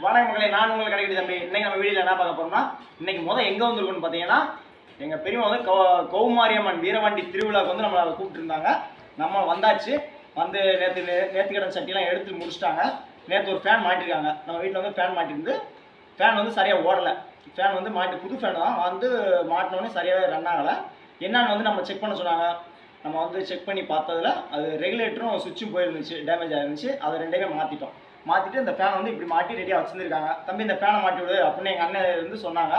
வணக்கம் மக்களே நான் உங்களை கிடைக்கிது தம்பி. இன்னைக்கு நம்ம வீடியோவில் என்ன பார்க்க போறோம்னா இன்னைக்கு முதல் எங்கே வந்திருக்கோம்னு பார்த்தீங்கன்னா எங்கள் பெரியமா வந்து கௌ கௌமாரியம்மன் வீரவாண்டி திருவிழாவுக்கு வந்து நம்மளை கூப்பிட்டுருந்தாங்க. நம்ம வந்தாச்சு. வந்து நேற்று நேற்று கடன் சட்டிலாம் எடுத்து முடிச்சிட்டாங்க. நேற்று ஒரு ஃபேன் மாட்டிருக்காங்க. நம்ம வீட்டில் வந்து ஃபேன் மாட்டிருந்து ஃபேன் வந்து சரியாக ஓடலை. ஃபேன் வந்து மாட்டி புது ஃபேன் தான். வந்து மாட்டினோடனே சரியாகவே ரன் ஆகலை. என்னன்னு வந்து நம்ம செக் பண்ண சொன்னாங்க. நம்ம வந்து செக் பண்ணி பார்த்ததுல அது ரெகுலேட்டரும் சுவிட்சும் போயிருந்துச்சு டேமேஜ் ஆயிருந்துச்சு. அதை ரெண்டையுமே மாற்றிட்டோம் மாற்றிட்டு இந்த ஃபேனை வந்து இப்படி மாட்டி ரெடியாக வச்சுருந்துருக்காங்க. தம்பி இந்த ஃபேனை மாட்டி விடு அப்படின்னு எங்கள் அண்ணன் வந்து சொன்னாங்க.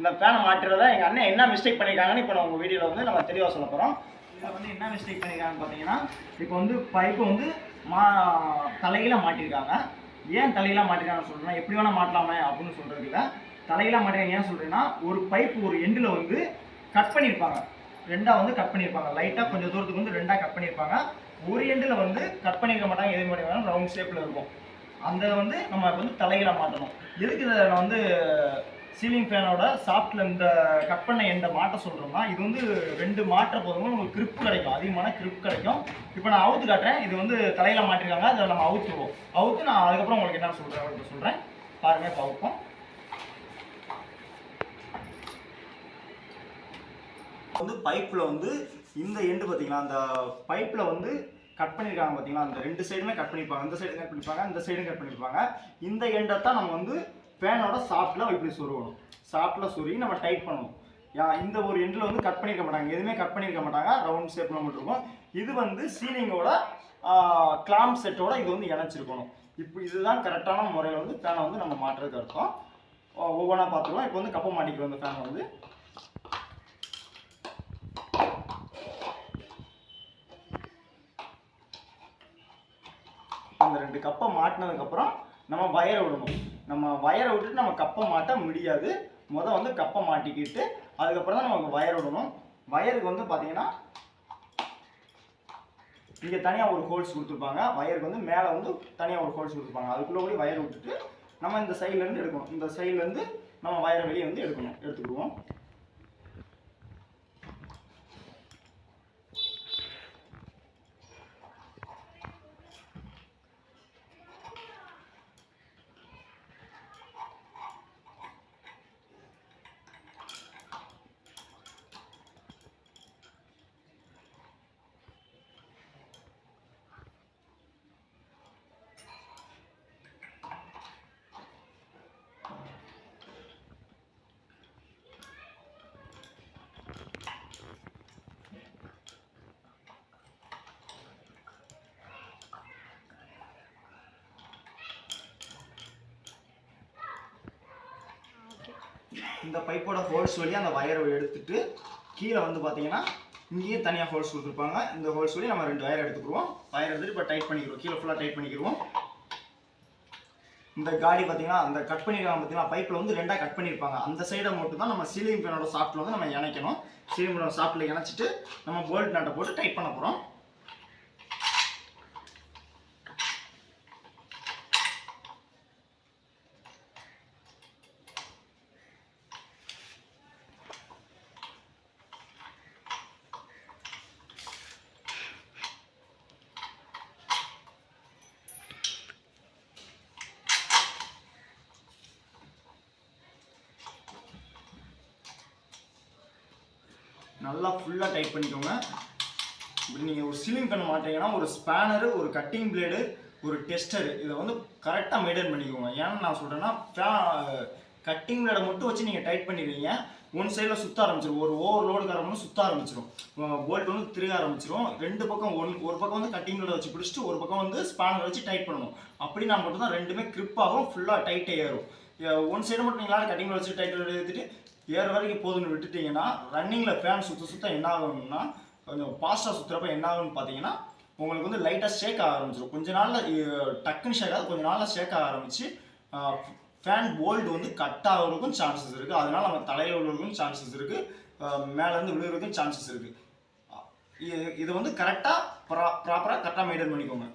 இந்த ஃபேனை மாட்டுறத எங்கள் அண்ணன் என்ன மிஸ்டேக் பண்ணியிருக்காங்கன்னு இப்போ நம்ம வீடியோவில் வந்து நம்ம தெளிவாக சொல்ல போகிறோம் இதில் வந்து என்ன மிஸ்டேக் பண்ணியிருக்காங்கன்னு பார்த்தீங்கன்னா இப்போ வந்து பைப்பு வந்து மா தலையில் மாட்டியிருக்காங்க ஏன் தலையில மாட்டிருக்காங்கன்னு சொல்கிறேன்னா எப்படி வேணால் மாட்டலாமே அப்படின்னு சொல்கிறதுல தலையில மாட்டிருக்காங்க ஏன் சொல்கிறேன்னா ஒரு பைப் ஒரு எண்டில் வந்து கட் பண்ணியிருப்பாங்க ரெண்டாக வந்து கட் பண்ணியிருப்பாங்க லைட்டாக கொஞ்சம் தூரத்துக்கு வந்து ரெண்டாக கட் பண்ணியிருப்பாங்க ஒரு எண்டில் வந்து கட் பண்ணியிருக்க மாட்டாங்க. எது பண்ணிருக்காங்க ரவுண்ட் ஷேப்பில் இருக்கும். அந்த வந்து நம்ம வந்து தலைகளை மாட்டணும். எதுக்கு இதை நான் வந்து சீலிங் ஃபேனோட சாஃப்டில் இந்த கட் பண்ண எண்டை மாட்ட சொல்கிறோம்னா இது வந்து ரெண்டு மாற்ற போதும் உங்களுக்கு கிரிப் கிடைக்கும். அதிகமான கிரிப் கிடைக்கும். இப்போ நான் அவுத்து காட்டுறேன். இது வந்து தலையில மாட்டிருக்காங்க. அதை நம்ம அவுத்துருவோம். அவுத்து நான் அதுக்கப்புறம் உங்களுக்கு என்ன சொல்கிறேன் அப்படின்னு சொல்கிறேன் பாருங்க இப்போ அவுப்போம். வந்து பைப்பில் வந்து இந்த எண்டு பார்த்தீங்கன்னா அந்த பைப்பில் வந்து கட் பண்ணியிருக்காங்க பார்த்தீங்களா அந்த ரெண்டு சைடுமே கட் பண்ணியிருப்பாங்க அந்த சைடு கட் பண்ணியிருப்பாங்க இந்த சைடும் கட் பண்ணியிருப்பாங்க இந்த எண்டை தான் நம்ம வந்து ஃபேனோட சாஃப்டில் இப்படி சொருகணும். சாஃப்டில் சொருகி நம்ம டைட் பண்ணணும். யா இந்த ஒரு எண்டில் வந்து கட் பண்ணியிருக்க மாட்டாங்க. எதுவுமே கட் பண்ணியிருக்க மாட்டாங்க. ரவுண்ட் ஷேப்பில் மட்டும் இருக்கும். இது வந்து சீலிங்கோட கிளாம் செட்டோட இது வந்து இணைச்சிருக்கணும். இப்போ இதுதான் கரெக்டான முறையில் வந்து ஃபேனை வந்து நம்ம மாற்றுறதுக்கு அர்த்தம். ஒவ்வொன்றா பார்த்துருவோம் இப்போ வந்து கப்பை மாட்டிக்கிறோம் இந்த ஃபேனை வந்து. அந்த ரெண்டு கப்பை மாட்டினதுக்கப்புறம் நம்ம வயரை விடணும். நம்ம வயரை விட்டுட்டு நம்ம கப்பை மாட்ட முடியாது. முத வந்து கப்பை மாட்டிக்கிட்டு அதுக்கப்புறம் தான் நமக்கு வயர் விடணும். வயருக்கு வந்து பார்த்தீங்கன்னா இங்கே தனியாக ஒரு ஹோல்ஸ் கொடுத்துருப்பாங்க. வயருக்கு வந்து மேலே வந்து தனியாக ஒரு ஹோல்ஸ் கொடுத்துருப்பாங்க. அதுக்குள்ளே கூட வயர் விட்டுட்டு நம்ம இந்த சைட்லேருந்து எடுக்கணும். இந்த சைட்லேருந்து நம்ம வயரை வெளியே வந்து எடுக்கணும். எடுத்துக்கிடுவோம். இந்த பைப்போட ஹோல்ஸ் வழியாக அந்த வயரை எடுத்துட்டு கீழே வந்து பார்த்தீங்கன்னா இங்கேயும் தனியாக ஹோல்ஸ் கொடுத்துருப்பாங்க. இந்த ஹோல்ஸ் வழி நம்ம ரெண்டு வயர் எடுத்துக்கிடுவோம். வயர் எடுத்துட்டு இப்போ டைட் பண்ணிக்கிறோம் கீழே ஃபுல்லாக டைட் பண்ணிக்கிடுவோம். இந்த காடி பார்த்தீங்கன்னா அந்த கட் பண்ணியிருக்காங்க பார்த்தீங்கன்னா பைப்பில் வந்து ரெண்டாக கட் பண்ணியிருப்பாங்க அந்த சைடை மட்டும் தான் நம்ம சீலிங் ஃபேனோட சாஃப்ட்டில் வந்து நம்ம இணைக்கணும். சீலிங் பேனோட சாஃப்ட்டில் இணைச்சிட்டு நம்ம போல்ட் நாட்டை போட்டு டைட் பண்ண போகிறோம் நல்லா ஃபுல்லாக டைட் பண்ணிக்கோங்க. இப்படி நீங்கள் ஒரு சீலிங் பண்ண மாட்டீங்கன்னா ஒரு ஸ்பேனரு ஒரு கட்டிங் பிளேடு ஒரு டெஸ்டர் இதை வந்து கரெக்டாக மெயின்டைன் பண்ணிக்கோங்க. ஏன்னு நான் சொல்கிறேன்னா கட்டிங் பிளேடை மட்டும் வச்சு நீங்கள் டைட் பண்ணிடுவீங்க. ஒன் சைடில் சுற்ற ஆரம்பிச்சிடும் ஒரு ஓவர் லோடு காரணம் சுற்ற ஆரம்பிச்சிடும் போல்ட் வந்து திருக ஆரம்பிச்சிடும் ரெண்டு பக்கம் ஒன் ஒரு பக்கம் வந்து கட்டிங் பிளேடை வச்சு பிடிச்சிட்டு ஒரு பக்கம் வந்து ஸ்பேனர் வச்சு டைட் பண்ணணும். அப்படின்னா மட்டும் தான் ரெண்டுமே கிரிப் ஆகும் ஃபுல்லாக டைட்டே ஏறும் ஒன் சைடு மட்டும் நீங்களால கட்டிங் பிளேட் வச்சு டைட் எடுத்துட்டு ஏற வரைக்கும் போதுன்னு விட்டுட்டீங்கன்னா ரன்னிங்கில் ஃபேன் சுத்த சுத்த என்ன ஆகணும்னா கொஞ்சம் ஃபாஸ்ட்டாக சுற்றுறப்ப என்ன ஆகும்னு பார்த்தீங்கன்னா உங்களுக்கு வந்து லைட்டாக ஷேக் ஆக ஆரம்பிச்சிடும் கொஞ்ச நாளில் டக்குன்னு ஷேக் ஆகுது. கொஞ்ச நாளில் ஷேக் ஆக ஆரம்பிச்சு ஃபேன் போல்டு வந்து கட் ஆகிறதுக்கும் சான்சஸ் இருக்குது அதனால் நம்ம தலையில் விழுறதுக்கும் சான்சஸ் இருக்குது மேலேருந்து விழுகிறதுக்கும் சான்சஸ் இருக்குது இது வந்து கரெக்டாக ப்ரா ப்ராப்பராக கரெக்டாக மெயின்டைன் பண்ணிக்கோங்க.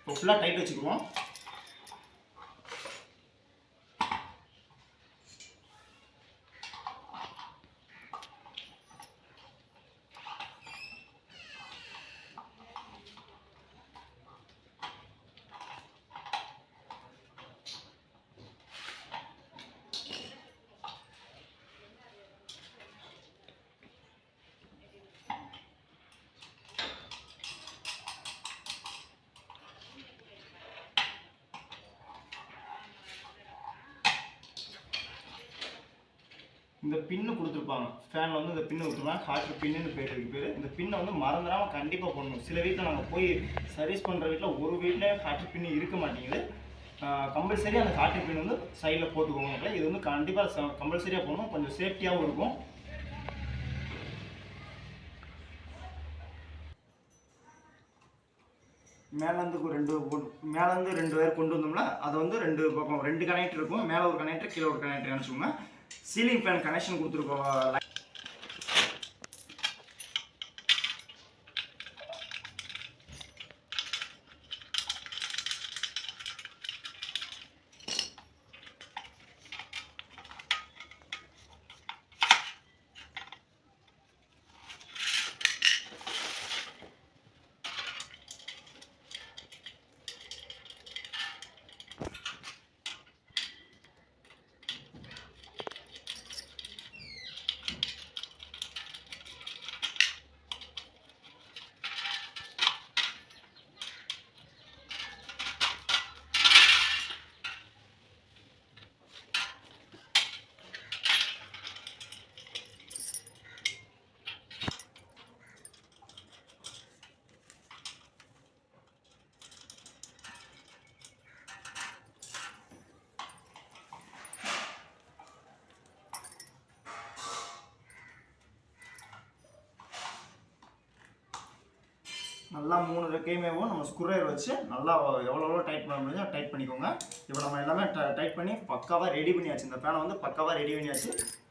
இப்போ ஃபுல்லாக டைட் வச்சுக்குவோம். இந்த பின்னு கொடுத்துருப்பாங்க. ஃபேனில் வந்து இந்த பின்னு கொடுத்துருப்பாங்க. ஹாட் பின்னு பேர் இருக்கு பேர். இந்த பின்னை வந்து மறந்துடாமல் கண்டிப்பாக போடணும். சில வீட்டில் நாங்கள் போய் சர்வீஸ் பண்ணுற வீட்டில் ஒரு வீட்டில் ஹாட் பின்னு இருக்க மாட்டேங்குது. கம்பல்சரி அந்த ஹாட் பின் வந்து சைடில் போட்டுக்கோங்க. இது வந்து கண்டிப்பாக கம்பல்சரியாக போடணும். கொஞ்சம் சேஃப்டியாகவும் இருக்கும். மேலேருந்து ரெண்டு கொண்டு- மேலேருந்து ரெண்டு பேர் கொண்டு வந்தோம்னா அது வந்து ரெண்டு பக்கம் ரெண்டு கனெக்டர் இருக்கும். மேலே ஒரு கனெக்டர் கீழே ஒரு கனெக்டர் நினச்சிக்கோங்க சீலிங் ஃபேன் கனெக்ஷன் கொடுத்துருக்கோம். நல்லா மூணு ரெக்கையுமேவும் நம்ம ஸ்குரேர் வச்சு நல்லா எவ்வளோ எவ்வளோ டைட் பண்ண முடியுமோ டைட் பண்ணிக்கோங்க. இப்போ நம்ம எல்லாமே டைட் பண்ணி பக்காவாக ரெடி பண்ணியாச்சு. இந்த ஃபேனை வந்து பக்காவாக ரெடி பண்ணியாச்சு.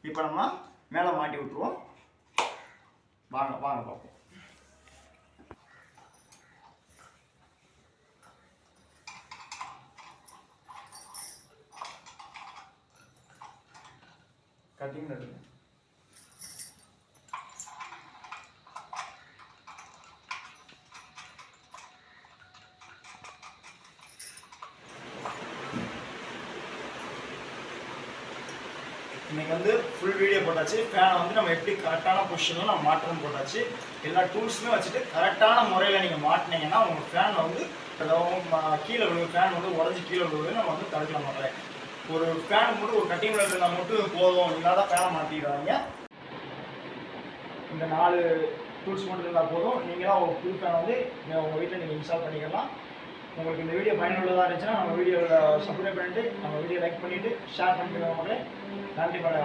இப்போ நம்ம மேலே மாட்டி விட்ருவோம் வாங்க வாங்க பார்ப்போம். கட்டிங் நடுங்க இன்னைக்கு வந்து ஃபுல் வீடியோ போட்டாச்சு. ஃபேனை வந்து நம்ம எப்படி கரெக்டான பொசிஷனில் நம்ம மாற்றணும் போட்டாச்சு. எல்லா டூல்ஸுமே வச்சுட்டு கரெக்டான முறையில் நீங்கள் மாட்டினீங்கன்னா உங்கள் ஃபேனில் வந்து கீழே விழுவு ஃபேன் வந்து உடஞ்சி கீழே விழுவது நம்ம வந்து தடுக்கலாம் மாட்டேன் ஒரு ஃபேன் மட்டும் ஒரு கட்டிங் இருந்தால் மட்டும் போதும் இல்லாத ஃபேனை மாட்டிடுறாங்க இந்த நாலு டூல்ஸ் மட்டும் இருந்தால் போதும். நீங்களாம் ஒரு புது ஃபேன் வந்து உங்கள் வீட்டில் நீங்கள் இன்ஸ்டால் பண்ணிக்கலாம். உங்களுக்கு இந்த வீடியோ பயனுள்ளதாக இருந்துச்சுன்னா நம்ம வீடியோவில் சப்ஸ்கிரைப் பண்ணிட்டு நம்ம வீடியோ லைக் பண்ணிவிட்டு ஷேர் பண்ணிட்டு மக்களே. நன்றி பண்ண